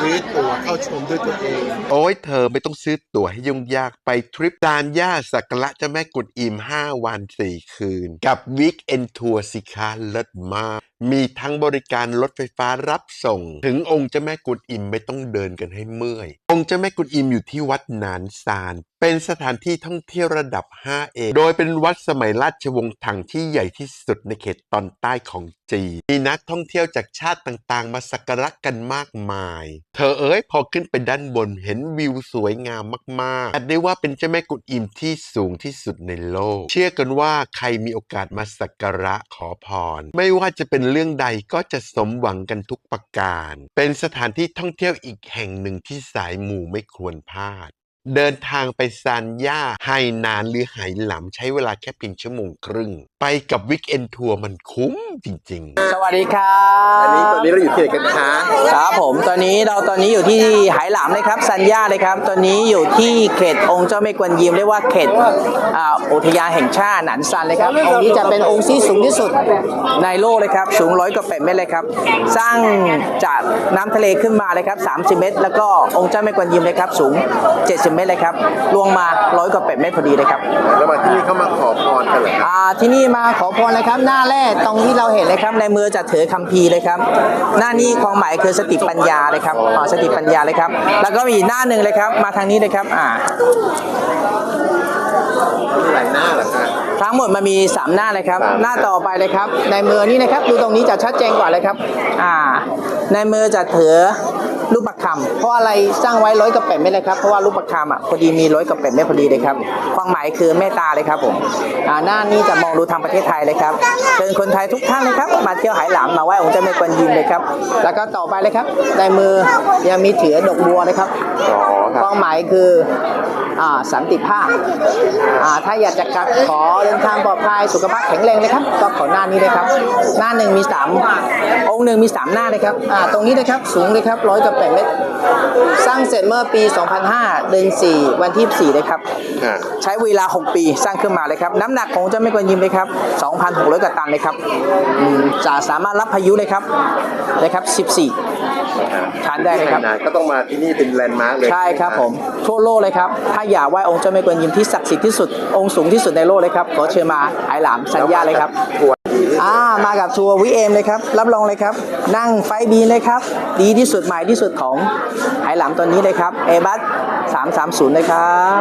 ซื้อตั๋วเข้าชมด้วยตัวเอง โอ้ยเธอไม่ต้องซื้อตั๋วให้ยุ่งยากไปทริปตานย่าสักการะเจ้าแม่กุดอิม 5 วัน 4 คืน กับวิกเอนทัวร์สิคะเลิศมาก มีทั้งบริการรถไฟฟ้ารับส่ง ถึงองค์เจ้าแม่กุดอิมไม่ต้องเดินกันให้เมื่อย องค์เจ้าแม่กุดอิมอยู่ที่วัดนานซาน เป็นสถานที่ท่องเที่ยวระดับ5เอโดยเป็นวัดสมัยราชวงศ์ถังที่ใหญ่ที่สุดในเขตตอนใต้ของจีนมีนักท่องเที่ยวจากชาติต่างๆ มาสักการะกันมากมาย เธอเอ้ยพอขึ้นไปด้านบนเห็นวิวสวยงามมากๆอาจได้ว่าเป็นเจ้าแม่กุดอิมที่สูงที่สุดในโลก เชื่อกันว่าใครมีโอกาสมาสักการะขอพร ไม่ว่าจะเป็นเรื่องใดก็จะสมหวังกันทุกประการ เป็นสถานที่ท่องเที่ยวอีกแห่งหนึ่งที่สายหมู่ไม่ควรพลาด เดินทางไปซานย่าไฮนานหรือไหหลำใช้เวลาแค่เพียงชั่วโมงครึ่ง ไปกับวิกเอนทัวร์มันคุ้มจริงๆสวัสดีครับอันนี้ตอนนี้เราอยู่ที่ไหนกันคะครับผมตอนนี้เราตอนนี้อยู่ที่ไหหลามเลยครับสัญญาเลยครับ ตอนนี้อยู่ที่เขตองค์เจ้าแม่กวนยิมเรียกว่าเขตอ่าอุทยานแห่งชาติหนานซันเลยครับองค์นี้จะเป็นองค์ที่สูงที่สุดในโลกเลยครับสูงร้อยกว่าแปดเมตรเลยครับสร้างจากน้ำทะเลขึ้นมาเลยครับ30 เมตร แล้วก็องค์เจ้าแม่กวนยิมเลยครับสูง 70เมตรเลยครับลวงมาร้อยกว่าแปดเมตรพอดีเลยครับแล้วมาที่นี่เขามาขอพรกันเหรอครับอ่าที่นี่มาขอพรเลยครับ หน้าแรกตรงที่เราเห็นเลยครับในมือจะถือคัมภีร์เลยครับ หน้านี้ความหมายคือสติปัญญาเลยครับอ่าสติปัญญาเลยครับ แล้วก็มีอีกหน้าหนึ่งเลยครับ มาทางนี้เลยครับอ่ามีหลายหน้าเหรอคะทั้งหมดมันมี 3 หน้าเลยครับสามหน้าต่อไปเลยครับ ในมือนี้นะครับ ดูตรงนี้จะชัดเจนกว่าเลยครับ อ่า ในมือจะถือรูปประ คำเพราะอะไรสร้างไว้ร้อยกับแปดเมตรเลยครับเพราะว่ารูปประคำอะพอดีมีร้อยกับแปดเมตรพอดีเลยครับความหมายคือเมตตาเลยครับผมอ่าหน้านี้จะมองดูทางประเทศไทยเลยครับเชิญคนไทยทุกท่านเลยครับมาเที่ยวไหหลามมาไหว้องค์เจ้าแม่กวนอิมเลยครับแล้วก็ต่อไปเลยครับในมือยังมีถือดอกบัวเลยครับอ๋อคครับวามหมายคืออ่าสันติภาพอ่าถ้าอยากจะกลับขอเดินทางปลอดภัยสุขภาพแข็งแรงเลยครับ ก็ขอหน้านี้เลยครับ หน้าหนึ่งมีสามองค์หนึ่งมีสามหน้าเลยครับอ่าตรงนี้นะครับ สูงเลยครับร้อยกับแปดเมตรสร้างเสร็จเมื่อปี 2005 เดือน 4 วันที่ 4 เลยครับค่ะใช้เวลา 6 ปีสร้างขึ้นมาเลยครับ น้ำหนักของเจ้าแม่กวนยิมเลยครับ 2,600กว่าตันเลยครับอืมจะสามารถรับพายุเลยครับนะครับ 14 ทานได้เลยครับนานก็ต้องมาที่นี่เป็นแลนด์มาร์กเลยใช่ครับผมทั่วโลกเลยครับ ถ้าอยากไหว้องค์เจ้าแม่กวนยิมที่ศักดิ์สิทธิ์ที่สุด องค์สูงที่สุดในโลกเลยครับ ขอเชิญมาไหหลามสัญญาเลยครับ ทัวร์ อ่ามากับทัวร์วิเอมเลยครับ รับรองเลยครับ นั่งไฟบีเลยครับ ดีที่สุดใหม่ที่สุดของไหหลัมตัวนี้เลยครับเอบัส330 เลยครับ